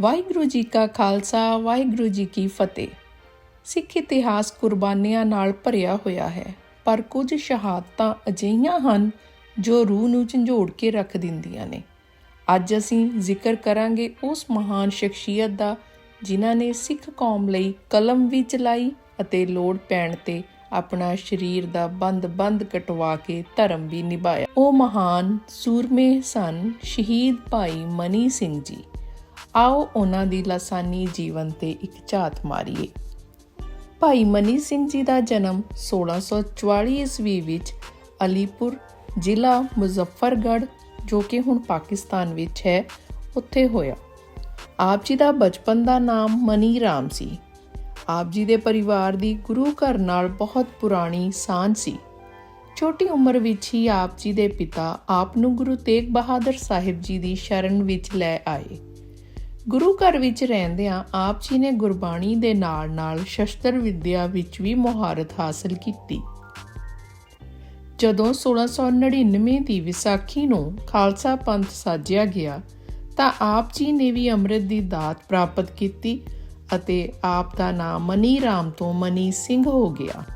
ਵਾਹਿਗੁਰੂ ਜੀ ਕਾ ਖਾਲਸਾ, ਵਾਹਿਗੁਰੂ ਜੀ ਕੀ ਫਤਿਹ। ਸਿੱਖ ਇਤਿਹਾਸ ਕੁਰਬਾਨੀਆਂ ਨਾਲ ਭਰਿਆ ਹੋਇਆ ਹੈ, ਪਰ ਕੁਝ ਸ਼ਹਾਦਤਾਂ ਅਜਿਹੀਆਂ ਹਨ ਜੋ ਰੂਹ ਨੂੰ ਝੰਜੋੜ ਕੇ ਰੱਖ ਦਿੰਦੀਆਂ ਨੇ। ਅੱਜ ਅਸੀਂ ਜ਼ਿਕਰ ਕਰਾਂਗੇ ਉਸ ਮਹਾਨ ਸ਼ਖਸੀਅਤ ਦਾ, ਜਿਨ੍ਹਾਂ ਨੇ ਸਿੱਖ ਕੌਮ ਲਈ ਕਲਮ ਵੀ ਚਲਾਈ ਅਤੇ ਲੋੜ ਪੈਣ ਤੇ ਆਪਣਾ ਸਰੀਰ ਦਾ ਬੰਦ-ਬੰਦ ਕਟਵਾ ਕੇ ਧਰਮ ਵੀ ਨਿਭਾਇਆ। ਉਹ ਮਹਾਨ ਸੂਰਮੇ ਸਨ, ਸ਼ਹੀਦ ਭਾਈ ਮਨੀ ਸਿੰਘ ਜੀ। ਆਓ ਉਹਨਾਂ ਦੀ ਲਾਸਾਨੀ ਜੀਵਨ ਤੇ ਇੱਕ ਝਾਤ ਮਾਰੀਏ। ਭਾਈ ਮਨੀ ਸਿੰਘ ਜੀ ਦਾ ਜਨਮ 1644 ਈਸਵੀ ਵਿੱਚ ਅਲੀਪੁਰ ਜ਼ਿਲ੍ਹਾ ਮੁਜ਼ੱਫਰਗੜ੍ਹ, ਜੋ ਕਿ ਹੁਣ ਪਾਕਿਸਤਾਨ ਵਿੱਚ ਹੈ, ਉੱਥੇ ਹੋਇਆ। ਆਪ ਜੀ ਦਾ ਬਚਪਨ ਦਾ ਨਾਮ ਮਨੀ ਰਾਮ ਸੀ। ਆਪ ਜੀ ਦੇ ਪਰਿਵਾਰ ਦੀ ਗੁਰੂ ਘਰ ਨਾਲ ਬਹੁਤ ਪੁਰਾਣੀ ਸਾਂਝ ਸੀ। ਛੋਟੀ ਉਮਰ ਵਿੱਚ ਹੀ ਆਪ ਜੀ ਦੇ ਪਿਤਾ ਆਪ ਨੂੰ ਗੁਰੂ ਤੇਗ ਬਹਾਦਰ ਸਾਹਿਬ ਜੀ ਦੀ ਸ਼ਰਨ ਵਿੱਚ ਲੈ ਆਏ। ਗੁਰੂ ਘਰ ਵਿੱਚ ਰਹਿੰਦਿਆਂ ਆਪ ਜੀ ਨੇ ਗੁਰਬਾਣੀ ਦੇ ਨਾਲ-ਨਾਲ ਸ਼ਸਤਰ ਵਿੱਦਿਆ ਵਿੱਚ ਵੀ ਮੁਹਾਰਤ ਹਾਸਲ ਕੀਤੀ। ਜਦੋਂ 1699 ਦੀ ਵਿਸਾਖੀ ਨੂੰ ਖਾਲਸਾ ਪੰਥ ਸਾਜਿਆ ਗਿਆ, ਤਾਂ ਆਪ ਜੀ ਨੇ ਵੀ ਅੰਮ੍ਰਿਤ ਦੀ ਦਾਤ ਪ੍ਰਾਪਤ ਕੀਤੀ ਅਤੇ ਆਪ ਦਾ ਨਾਮ ਮਨੀ ਰਾਮ ਤੋਂ ਮਨੀ ਸਿੰਘ ਹੋ ਗਿਆ।